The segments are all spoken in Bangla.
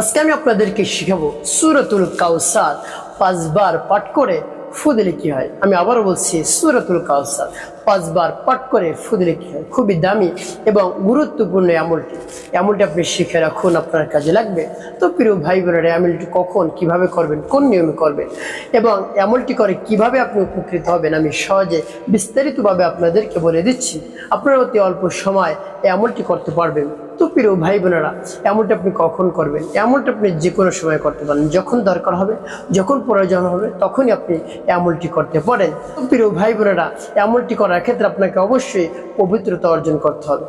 আজকে আমি আপনাদেরকে শিখাবো সুরতুল কাউসার পাঁচবার পাঠ করে ফুদিলে কি হয়? আমি আবারও বলছি, সুরতুল কাউসার পাঁচবার পাঠ করে ফুদিলে কি হয়? খুবই দামি এবং গুরুত্বপূর্ণ আমলটি। আমলটি আপনি শিখে রাখুন, আপনার কাজে লাগবে। তো প্রিয় ভাই বোনেরা আমলটি কখন, কীভাবে করবেন, কোন নিয়মে করবেন এবং আমলটি করে কীভাবে আপনি উপকৃত হবেন, আমি সহজে বিস্তারিতভাবে আপনাদেরকে বলে দিচ্ছি। আপনারা অতি অল্প সময় এই আমলটি করতে পারবেন। তো প্রিয় ভাই বোনেরা, এমনটা আপনি কখন করবেন? এমনটা আপনি যে কোনো সময় করতে পারেন। যখন দরকার হবে, যখন প্রয়োজন হবে, তখনই আপনি এমনটি করতে পারেন। প্রিয় ভাই বোনেরা, এমনটি করার ক্ষেত্রে আপনাকে অবশ্যই পবিত্রতা অর্জন করতে হবে।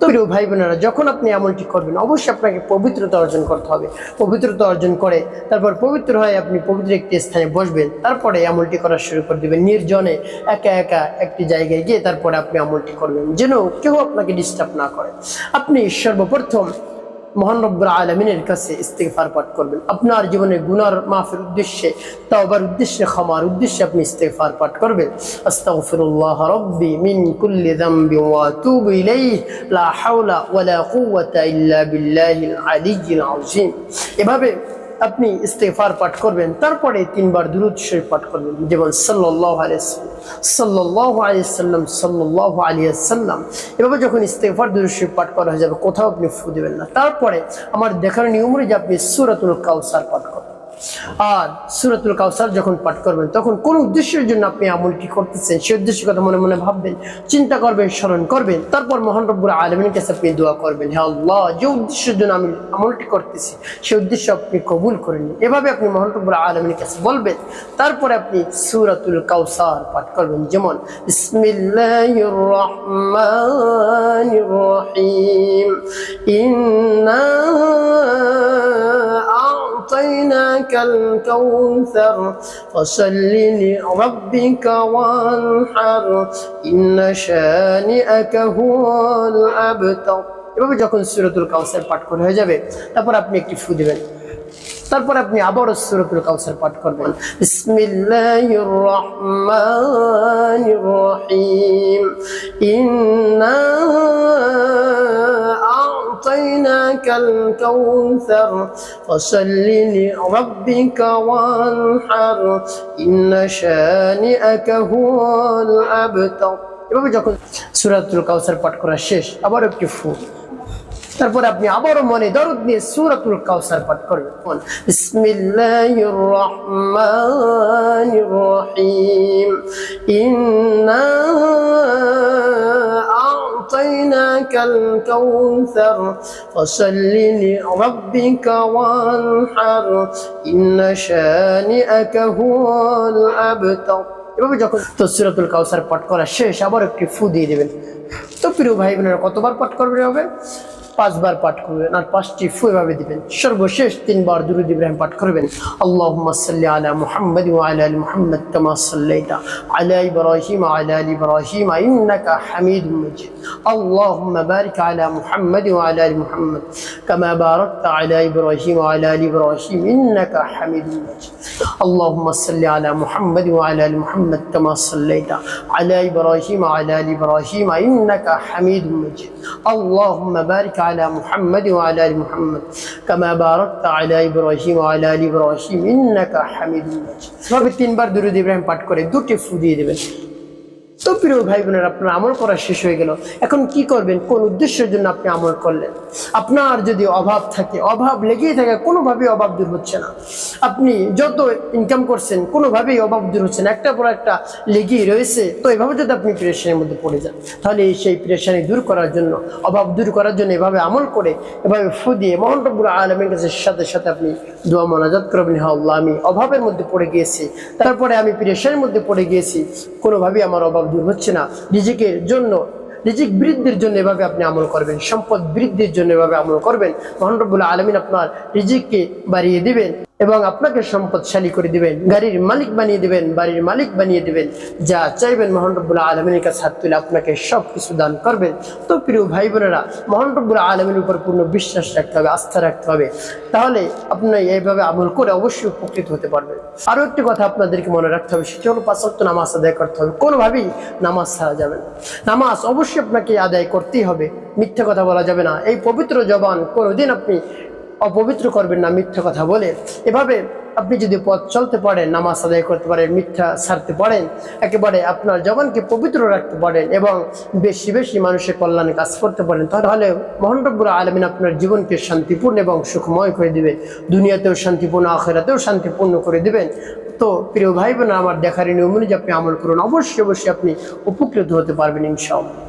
তো প্রিয় ভাই বোনেরা যখন আপনি আমলটি করবেন, অবশ্যই আপনাকে পবিত্রতা অর্জন করতে হবে। পবিত্রতা অর্জন করে, তারপর পবিত্র হয়ে আপনি পবিত্র একটি স্থানে বসবেন, তারপরে আমলটি করা শুরু করে দেবেন। নির্জনে একা একা একটি জায়গায় গিয়ে তারপরে আপনি আমলটি করবেন, যেন কেউ আপনাকে ডিস্টার্ব না করে। আপনি সর্বপ্রথম মহান রব্বুল আলমিনের কাছে ইস্তেগফার পাঠ করবেন। আপনার জীবনে গুনার মাফের উদ্দেশ্যে, তাওবার উদ্দেশ্যে, ক্ষমার উদ্দেশ্যে আপনি ইস্তেগফার পাঠ করবেন। আস্তাগফিরুল্লাহ রব্বি মিন কুল্লি যামবি ওয়া আতুবু ইলাইহি। লা হাওলা ওয়ালা কুওয়াতা ইল্লা বিল্লাহিল আলিয়্যিল আযীম। এভাবে আপনি ইস্তেফার পাঠ করবেন, তারপরে তিনবার দুরুদ শরীফ পাঠ করবেন। যেমন সাল্লাহ সাল্লাহ সাল্লাল্লাহু আলাইহি সাল্লাম সাল্লাল্লাহু আলিয়া সাল্লাম এভাবে যখন ইস্তেফার দুরুদ শরীফ পাঠ করা হয়ে যাবে, কোথাও আপনি ফু দেবেন না। তারপরে আমার দেখার নিয়ম যে আপনি সুরাতুল কাউসার পাঠ আর সুরাতুল কাউসার যখন পাঠ করবেন, তখন কোন উদ্দেশ্যের জন্য আপনি আমলটি করতেছেন? সেই উদ্দেশ্যের কথা মনে মনে ভাববেন, চিন্তা করবেন, স্মরণ করবেন, তারপর মহান রব্বুর আলমিনের কাছে আপনি দোয়া করবেন হ্যাঁ আল্লাহ, যে উদ্দেশ্যের জন্য আমি আমলটি করতেছি, সেই উদ্দেশ্য আপনি কবুল করে নিন। এভাবে আপনি মহান রব্বুর আলমিনের কাছে বলবেন, তারপরে আপনি সুরাতুল কাউসার পাঠ করবেন, যেমন ইন্না أعطيناك الكوثر فصل لربك وانحر إن شانئك هو الأبتر এভাবে যখন সুরতুল কাউসার পাঠ করে হয়ে যাবে তারপর আপনি একটি ফু দেবেন তারপর আপনি আবারও সুরতুল কাউসার পাঠ করবেন বিসমিল্লাহির রহমানির রহিম ইন্না الكوثر فصل لربك وانحر إن شانئك هو الأبتر এভাবে যখন সুরাতুল কাউসার পাঠ করা শেষ আবার একটি ফু তারপর আপনি আবারও মনে দরদ নিয়ে সুরাতুল কাউসার পাঠ করবেন বিসমিল্লাহির রহমানির রহিম ইন্না الكوثر فصل لربك وانحر إن شانئك هو الأبتر এভাবে যখন তসিরাতুল কাউসার পাঠ করা শেষ আবার একটি ফু দিয়ে দেবেন তো প্রিয় ভাই বোনেরা কতবার পাঠ করবে হবে পাঁচবার পাঠ করবেন আর পাঁচটি ফু এভাবে দিবেন সর্বশেষ তিনবার দুরুদ ইব্রাহিম পাঠ করবেন আল্লাহুম্মা সাল্লি আলা মুহাম্মাদ ওয়া আলা আলি মুহাম্মাদ কামা সাল্লাইতা আলা ইব্রাহিম ওয়া আলা আলি ইব্রাহিম ইন্নাকা হামিদুম মাজিদ আল্লাহুম্মা বারিক আলা মুহাম্মাদ ওয়া আলা আলি মুহাম্মাদ কামা বারাকতা আলা ইব্রাহিম ওয়া আলা আলি ইব্রাহিম ইন্নাকা হামিদুম মাজিদ اللهم صل على محمد وعلى ال محمد كما صليت على ابراهيم وعلى ال ابراهيم انك حميد مجيد اللهم بارك على محمد وعلى ال محمد كما باركت على ابراهيم وعلى ال ابراهيم انك حميد مجيد তবে তিনবার দুরুদ ইব্রাহিম পাঠ করে দুটি ফু দিয়ে দেবেন তো প্রিয় ভাই বোনের আপনার আমল করা শেষ হয়ে গেল। এখন কি করবেন? কোন উদ্দেশ্যের জন্য আপনি আমল করলেন? আপনার যদি অভাব থাকে, অভাব লেগেই থাকে, কোনোভাবেই অভাব দূর হচ্ছে না। আপনি যত ইনকাম করছেন, কোনোভাবেই অভাব দূর হচ্ছে না। একটা পর একটা লেগেই রয়েছে। তো এভাবে যদি আপনি প্রেশানের মধ্যে পড়ে যান, তাহলে সেই প্রেশানি দূর করার জন্য, অভাব দূর করার জন্য এভাবে আমল করে, এভাবে ফু দিয়ে মহানটবুল আলমের কাছে সাথে সাথে আপনি দোয়া মনাজাত করবেন। হ্যাঁ আল্লাহ, আমি অভাবের মধ্যে পড়ে গিয়েছি, তারপরে আমি প্রেশানের মধ্যে পড়ে গিয়েছি, কোনোভাবেই আমার অভাব দূর হচ্ছে না। নিজেকে জন্য রিজিক বৃদ্ধির জন্য এভাবে আপনি আমল করবেন। সম্পদ বৃদ্ধির জন্য এভাবে আমল করবেন। মহানরবুল্লাহ আলমিন আপনার রিজিককে বাড়িয়ে দিবেন। এবং আপনাকে সম্পদশালী করে দিবেন, গাড়ির মালিক বানিয়ে দিবেন, বাড়ির মালিক বানিয়ে দিবেন। যা চাইবেন মহানরবুল্লাহ আলমিনের কাছে হাত তুলে আপনাকে সব কিছু দান করবেন। তো প্রিয় ভাই বোনেরা মহানরবুল্লাহ আলমিনের উপর পূর্ণ বিশ্বাস রাখতে হবে, আস্থা রাখতে হবে। তাহলে আপনি এইভাবে আমল করে অবশ্যই উপকৃত হতে পারবেন। আরও একটি কথা আপনাদেরকে মনে রাখতে হবে, সেটা হলো পাঁচক্ত নামাজ আদায় করতে হবে। কোনোভাবেই নামাজ ছাড়া যাবে নামাজ অবশ্যই আপনাকে আদায় করতেই হবে। মিথ্যা কথা বলা যাবে না। এই পবিত্র জবান কোনোদিন আপনি অপবিত্র করবেন না, মিথ্যা কথা বলে। এভাবে আপনি যদি পথ চলতে পারেন, নামাজ আদায় করতে পারেন, মিথ্যা ছাড়তে পারেন, একেবারে আপনার জবানকে পবিত্র রাখতে পারেন এবং বেশি বেশি মানুষের কল্যাণে কাজ করতে পারেন, তাহলে মোহানরব্বুর আলমিন আপনার জীবনকে শান্তিপূর্ণ এবং সুখময় করে দিবে দুনিয়াতেও শান্তিপূর্ণ, আখেরাতেও শান্তিপূর্ণ করে দিবেন। তো প্রিয় ভাই বোন আমার দেখার নিয়ম অনুযায়ী আপনি আমল করুন। অবশ্যই অবশ্যই আপনি উপকৃত হতে পারবেন ইনশাআল্লাহ।